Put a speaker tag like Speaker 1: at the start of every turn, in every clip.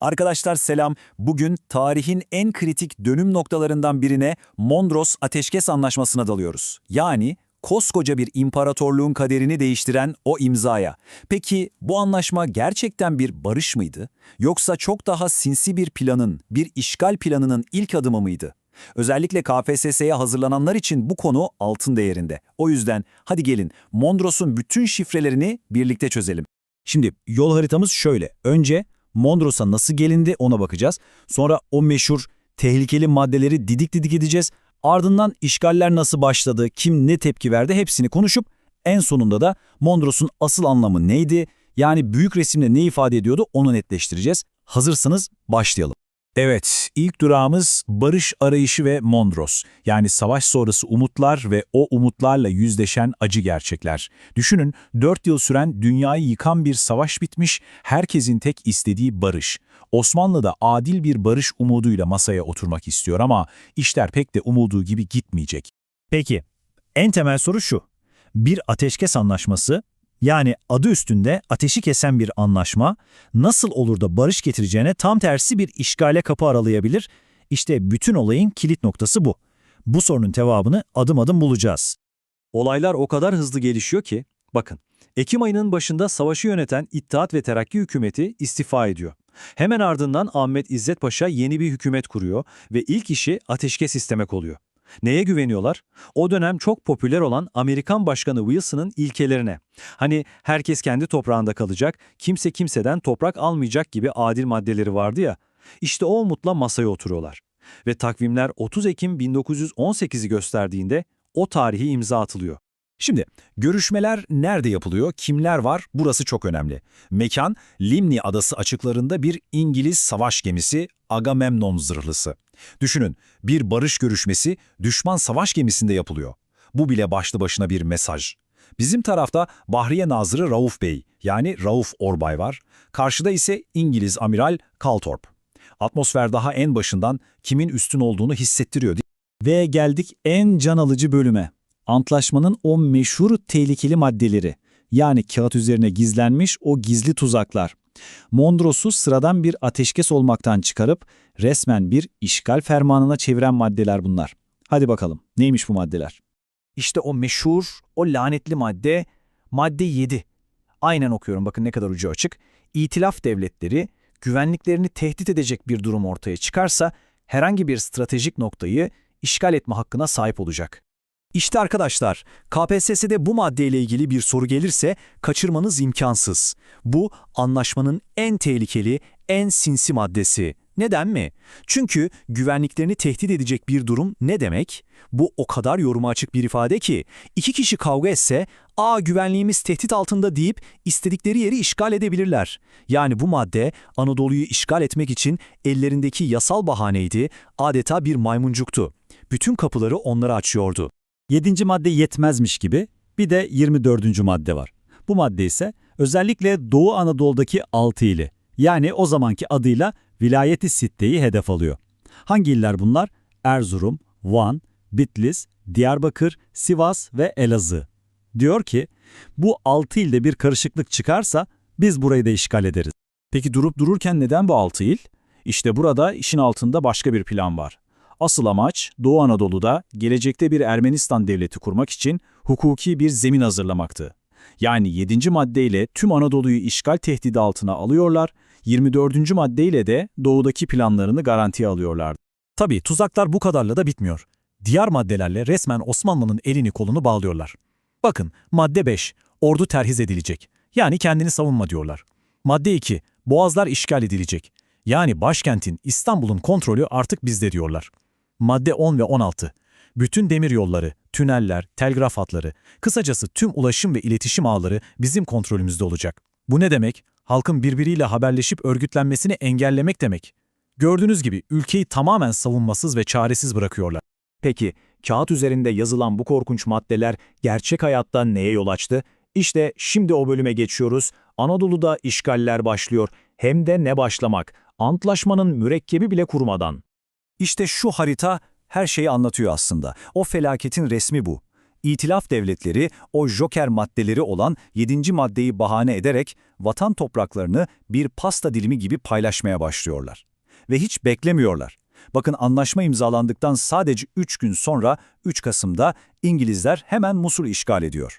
Speaker 1: Arkadaşlar selam. Bugün tarihin en kritik dönüm noktalarından birine Mondros Ateşkes Anlaşması'na dalıyoruz. Yani koskoca bir imparatorluğun kaderini değiştiren o imzaya. Peki bu anlaşma gerçekten bir barış mıydı? Yoksa çok daha sinsi bir planın, bir işgal planının ilk adımı mıydı? Özellikle KPSS'ye hazırlananlar için bu konu altın değerinde. O yüzden hadi gelin Mondros'un bütün şifrelerini birlikte çözelim.
Speaker 2: Şimdi yol haritamız şöyle. Önce Mondros'a nasıl gelindi ona bakacağız. Sonra o meşhur tehlikeli maddeleri didik didik edeceğiz. Ardından işgaller nasıl başladı, kim ne tepki verdi hepsini konuşup en sonunda da Mondros'un asıl anlamı neydi? Yani büyük resimde ne ifade ediyordu onu netleştireceğiz. Hazırsanız başlayalım. Evet, ilk durağımız barış arayışı ve Mondros. Yani savaş sonrası umutlar ve o umutlarla yüzleşen acı gerçekler. Düşünün, 4 yıl süren dünyayı yıkan bir savaş bitmiş, herkesin tek istediği barış. Osmanlı da adil bir barış umuduyla masaya oturmak istiyor ama işler pek de umuduğu gibi gitmeyecek. Peki, en temel soru şu. Bir ateşkes anlaşması, yani adı üstünde ateşi kesen bir anlaşma, nasıl olur da barış getireceğine tam tersi bir işgale kapı aralayabilir? İşte bütün olayın kilit noktası bu. Bu sorunun cevabını adım adım bulacağız.
Speaker 3: Olaylar o kadar hızlı gelişiyor ki, bakın, Ekim ayının başında savaşı yöneten İttihat ve Terakki hükümeti istifa ediyor. Hemen ardından Ahmet İzzet Paşa yeni bir hükümet kuruyor ve ilk işi ateşkes istemek oluyor. Neye güveniyorlar? O dönem çok popüler olan Amerikan Başkanı Wilson'ın ilkelerine. Hani herkes kendi toprağında kalacak, kimse kimseden toprak almayacak gibi adil maddeleri vardı ya. İşte o umutla masaya oturuyorlar. Ve takvimler 30 Ekim 1918'i gösterdiğinde o tarihi imza atılıyor.
Speaker 2: Şimdi görüşmeler nerede yapılıyor, kimler var burası çok önemli. Mekan Limni Adası açıklarında bir İngiliz savaş gemisi Agamemnon zırhlısı. Düşünün bir barış görüşmesi düşman savaş gemisinde yapılıyor. Bu bile başlı başına bir mesaj. Bizim tarafta Bahriye Nazırı Rauf Bey yani Rauf Orbay var. Karşıda ise İngiliz Amiral Kaltorp. Atmosfer daha en başından kimin üstün olduğunu hissettiriyor. Ve geldik en can alıcı bölüme. Antlaşmanın o meşhur tehlikeli maddeleri. Yani kağıt üzerine gizlenmiş o gizli tuzaklar. Mondros'u sıradan bir ateşkes olmaktan çıkarıp resmen bir işgal fermanına çeviren maddeler bunlar. Hadi bakalım neymiş bu maddeler? İşte o meşhur, o lanetli madde, madde 7. Aynen okuyorum bakın ne kadar ucu açık. İtilaf devletleri güvenliklerini tehdit edecek bir durum ortaya çıkarsa herhangi bir stratejik noktayı işgal etme hakkına sahip olacak. İşte arkadaşlar, KPSS'de bu maddeyle ilgili bir soru gelirse kaçırmanız imkansız. Bu anlaşmanın en tehlikeli, en sinsi maddesi. Neden mi? Çünkü güvenliklerini tehdit edecek bir durum ne demek? Bu o kadar yoruma açık bir ifade ki iki kişi kavga etse ''Aa güvenliğimiz tehdit altında'' deyip istedikleri yeri işgal edebilirler. Yani bu madde Anadolu'yu işgal etmek için ellerindeki yasal bahaneydi, adeta bir maymuncuktu. Bütün kapıları onlara açıyordu. 7. madde yetmezmiş gibi bir de 24. madde var. Bu madde ise özellikle Doğu Anadolu'daki 6 ili yani o zamanki adıyla Vilayeti Sitte'yi hedef alıyor. Hangi iller bunlar? Erzurum, Van, Bitlis, Diyarbakır, Sivas ve Elazığ. Diyor ki bu 6 ilde bir karışıklık çıkarsa biz burayı da işgal ederiz. Peki durup dururken neden bu 6 il? İşte burada işin altında başka bir plan var. Asıl amaç Doğu Anadolu'da gelecekte bir Ermenistan devleti kurmak için hukuki bir zemin hazırlamaktı. Yani 7. maddeyle tüm Anadolu'yu işgal tehdidi altına alıyorlar, 24. maddeyle de doğudaki planlarını garantiye alıyorlardı. Tabii tuzaklar bu kadarla da bitmiyor. Diğer maddelerle resmen Osmanlı'nın elini kolunu bağlıyorlar. Bakın madde 5, ordu terhiz edilecek. Yani kendini savunma diyorlar. Madde 2, boğazlar işgal edilecek. Yani başkentin İstanbul'un kontrolü artık bizde diyorlar. Madde 10 ve 16. Bütün demir yolları, tüneller, telgraf hatları, kısacası tüm ulaşım ve iletişim ağları bizim kontrolümüzde olacak. Bu ne demek? Halkın birbiriyle haberleşip örgütlenmesini engellemek demek. Gördüğünüz gibi ülkeyi tamamen savunmasız ve çaresiz bırakıyorlar. Peki, kağıt üzerinde yazılan bu korkunç maddeler gerçek hayatta neye yol açtı? İşte şimdi o bölüme geçiyoruz. Anadolu'da işgaller başlıyor. Hem de ne başlamak? Antlaşmanın mürekkebi bile kurmadan. İşte şu harita her şeyi anlatıyor aslında. O felaketin resmi bu. İtilaf devletleri o joker maddeleri olan 7. maddeyi bahane ederek vatan topraklarını bir pasta dilimi gibi paylaşmaya başlıyorlar. Ve hiç beklemiyorlar. Bakın anlaşma imzalandıktan sadece 3 gün sonra 3 Kasım'da İngilizler hemen Musul işgal ediyor.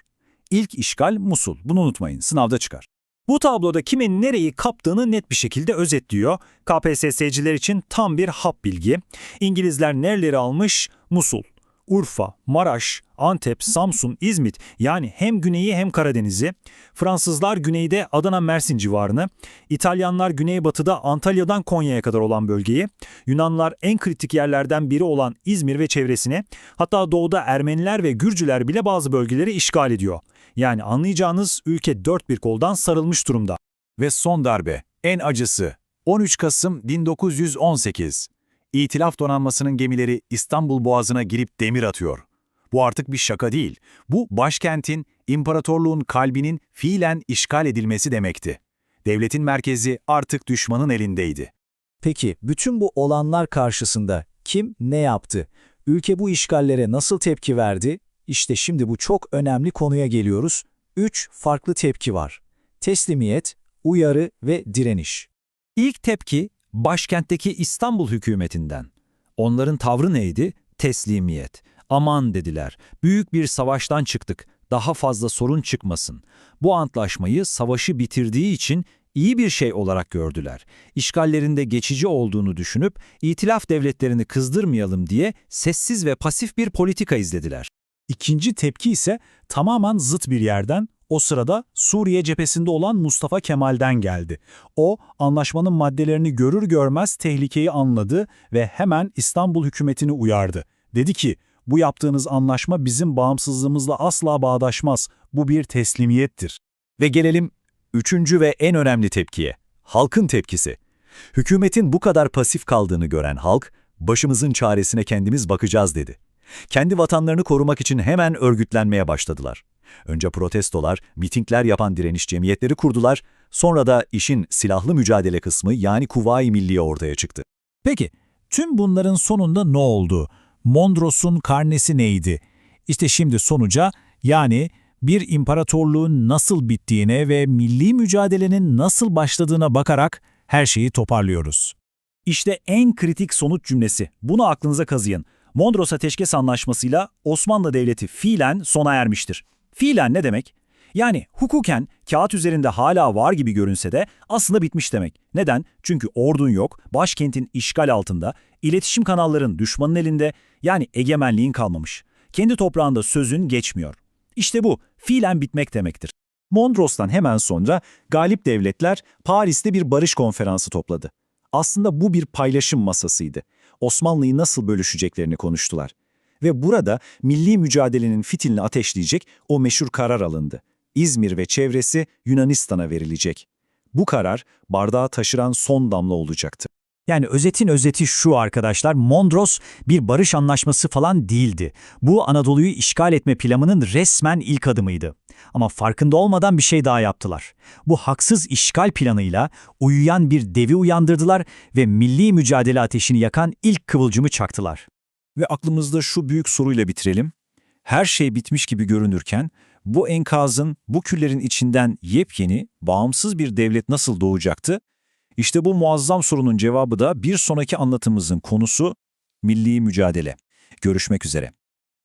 Speaker 2: İlk işgal Musul. Bunu unutmayın. Sınavda çıkar.
Speaker 3: Bu tabloda kimin nereyi kaptığını net bir şekilde özetliyor. KPSS'ciler için tam bir hap bilgi. İngilizler nereleri almış? Musul, Urfa, Maraş, Antep, Samsun, İzmit yani hem güneyi hem Karadeniz'i. Fransızlar güneyde Adana, Mersin civarını. İtalyanlar güneybatıda Antalya'dan Konya'ya kadar olan bölgeyi. Yunanlar en kritik yerlerden biri olan İzmir ve çevresini. Hatta doğuda Ermeniler ve Gürcüler bile bazı bölgeleri işgal ediyor. Yani anlayacağınız ülke dört bir koldan sarılmış durumda.
Speaker 2: Ve son darbe, en acısı. 13 Kasım 1918. İtilaf donanmasının gemileri İstanbul Boğazı'na girip demir atıyor. Bu artık bir şaka değil. Bu başkentin, imparatorluğun kalbinin fiilen işgal edilmesi demekti. Devletin merkezi artık düşmanın elindeydi.
Speaker 4: Peki bütün bu olanlar karşısında kim ne yaptı? Ülke bu işgallere nasıl tepki verdi? İşte şimdi bu çok önemli konuya geliyoruz. Üç farklı tepki var. Teslimiyet, uyarı ve direniş.
Speaker 3: İlk tepki başkentteki İstanbul hükümetinden. Onların tavrı neydi? Teslimiyet. Aman dediler. Büyük bir savaştan çıktık. Daha fazla sorun çıkmasın. Bu antlaşmayı savaşı bitirdiği için iyi bir şey olarak gördüler. İşgallerinde geçici olduğunu düşünüp itilaf devletlerini kızdırmayalım diye sessiz ve pasif bir politika izlediler.
Speaker 2: İkinci tepki ise tamamen zıt bir yerden, o sırada Suriye cephesinde olan Mustafa Kemal'den geldi. O, anlaşmanın maddelerini görür görmez tehlikeyi anladı ve hemen İstanbul hükümetini uyardı. Dedi ki, bu yaptığınız anlaşma bizim bağımsızlığımızla asla bağdaşmaz, bu bir teslimiyettir. Ve gelelim üçüncü ve en önemli tepkiye, halkın tepkisi. Hükümetin bu kadar pasif kaldığını gören halk, başımızın çaresine kendimiz bakacağız dedi. Kendi vatanlarını korumak için hemen örgütlenmeye başladılar. Önce protestolar, mitingler yapan direniş cemiyetleri kurdular, sonra da işin silahlı mücadele kısmı yani Kuvayi Milliye ortaya çıktı.
Speaker 5: Peki, tüm bunların sonunda ne oldu? Mondros'un karnesi neydi? İşte şimdi sonuca yani bir imparatorluğun nasıl bittiğine ve milli mücadelenin nasıl başladığına bakarak her şeyi toparlıyoruz.
Speaker 1: İşte en kritik sonuç cümlesi. Bunu aklınıza kazıyın. Mondros Ateşkes Anlaşması'yla Osmanlı Devleti fiilen sona ermiştir. Fiilen ne demek? Yani hukuken kağıt üzerinde hala var gibi görünse de aslında bitmiş demek. Neden? Çünkü ordun yok, başkentin işgal altında, iletişim kanalların düşmanın elinde, yani egemenliğin kalmamış. Kendi toprağında sözün geçmiyor. İşte bu, fiilen bitmek demektir.
Speaker 2: Mondros'tan hemen sonra galip devletler Paris'te bir barış konferansı topladı. Aslında bu bir paylaşım masasıydı. Osmanlı'yı nasıl bölüşeceklerini konuştular. Ve burada milli mücadelenin fitilini ateşleyecek o meşhur karar alındı. İzmir ve çevresi Yunanistan'a verilecek. Bu karar bardağı taşıran son damla olacaktı.
Speaker 4: Yani özetin özeti şu arkadaşlar, Mondros bir barış anlaşması falan değildi. Bu Anadolu'yu işgal etme planının resmen ilk adımıydı. Ama farkında olmadan bir şey daha yaptılar. Bu haksız işgal planıyla uyuyan bir devi uyandırdılar ve milli mücadele ateşini yakan ilk kıvılcımı çaktılar.
Speaker 2: Ve aklımızda şu büyük soruyla bitirelim. Her şey bitmiş gibi görünürken bu enkazın, bu küllerin içinden yepyeni, bağımsız bir devlet nasıl doğacaktı? İşte bu muazzam sorunun cevabı da bir sonraki anlatımızın konusu milli mücadele. Görüşmek üzere.